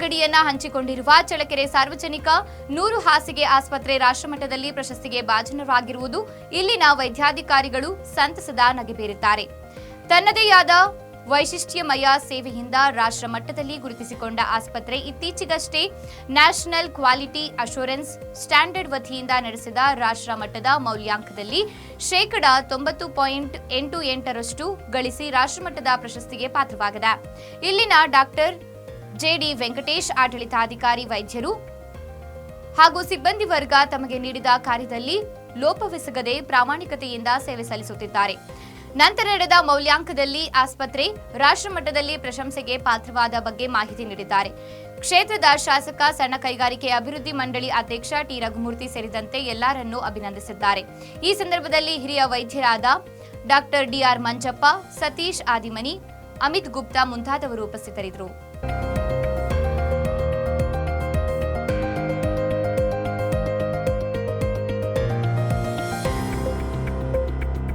ಗಡಿಯನ್ನ ಹಂಚಿಕೊಂಡಿರುವ ಚಳಕೆರೆ ಸಾರ್ವಜನಿಕ ನೂರು ಹಾಸಿಗೆ ಆಸ್ಪತ್ರೆ ರಾಷ್ಟ್ರಮಟ್ಟದಲ್ಲಿ ಪ್ರಶಸ್ತಿಗೆ ಭಾಜನರಾಗಿರುವುದು ಇಲ್ಲಿನ ವೈದ್ಯಾಧಿಕಾರಿಗಳು ಸಂತಸದ ನಗೆ ಬೀರುತ್ತಾರೆ ತನ್ನದೇ ಆದ ವೈಶಿಷ್ಟ್ಯಮಯ ಸೇವೆಯಿಂದ ರಾಷ್ಟ್ರ ಮಟ್ಟದಲ್ಲಿ ಗುರುತಿಸಿಕೊಂಡ ಆಸ್ಪತ್ರೆ ಇತ್ತೀಚೆಗಷ್ಟೇ ನ್ಯಾಷನಲ್ ಕ್ವಾಲಿಟಿ ಅಶೂರೆನ್ಸ್ ಸ್ಟ್ಯಾಂಡರ್ಡ್ ವತಿಯಿಂದ ನಡೆಸಿದ ರಾಷ್ಟ್ರ ಮಟ್ಟದ ಮೌಲ್ಯಾಂಕದಲ್ಲಿ ಶೇಕಡ ತೊಂಬತ್ತು ಪಾಯಿಂಟ್ ಎಂಟು ಎಂಟರಷ್ಟು ಗಳಿಸಿ ರಾಷ್ಟ್ರಮಟ್ಟದ ಪ್ರಶಸ್ತಿಗೆ ಪಾತ್ರವಾಗಿದೆ. ಇಲ್ಲಿನ ಡಾಕ್ಟರ್ ಜೆಡಿ ವೆಂಕಟೇಶ್ ಆಡಳಿತಾಧಿಕಾರಿ ವೈದ್ಯರು ಹಾಗೂ ಸಿಬ್ಬಂದಿ ವರ್ಗ ತಮಗೆ ನೀಡಿದ ಕಾರ್ಯದಲ್ಲಿ ಲೋಪವೆಸಗದೆ ಪ್ರಾಮಾಣಿಕತೆಯಿಂದ ಸೇವೆ ಸಲ್ಲಿಸುತ್ತಿದ್ದಾರೆ. ನಂತರ ನಡೆದ ಮೌಲ್ಯಾಂಕದಲ್ಲಿ ಆಸ್ಪತ್ರೆ, ರಾಷ್ಟ್ರಮಟ್ಟದಲ್ಲಿ ಪ್ರಶಂಸೆಗೆ ಪಾತ್ರವಾದ ಬಗ್ಗೆ ಮಾಹಿತಿ ನೀಡಿದ್ದಾರೆ. ಕ್ಷೇತ್ರದ ಶಾಸಕ, ಸಣ್ಣ ಕೈಗಾರಿಕೆ ಅಭಿವೃದ್ಧಿ ಮಂಡಳಿ ಅಧ್ಯಕ್ಷ ಟಿ. ರಘುಮೂರ್ತಿ ಸೇರಿದಂತೆ ಎಲ್ಲರನ್ನೂ ಅಭಿನಂದಿಸಿದ್ದಾರೆ. ಈ ಸಂದರ್ಭದಲ್ಲಿ ಹಿರಿಯ ವೈದ್ಯರಾದ ಡಾಕ್ಟರ್ ಡಿಆರ್ ಮಂಜಪ್ಪ, ಸತೀಶ್ ಆದಿಮನಿ, ಅಮಿತ್ ಗುಪ್ತಾ ಮುಂತಾದವರು ಉಪಸ್ಥಿತರಿದ್ದರು.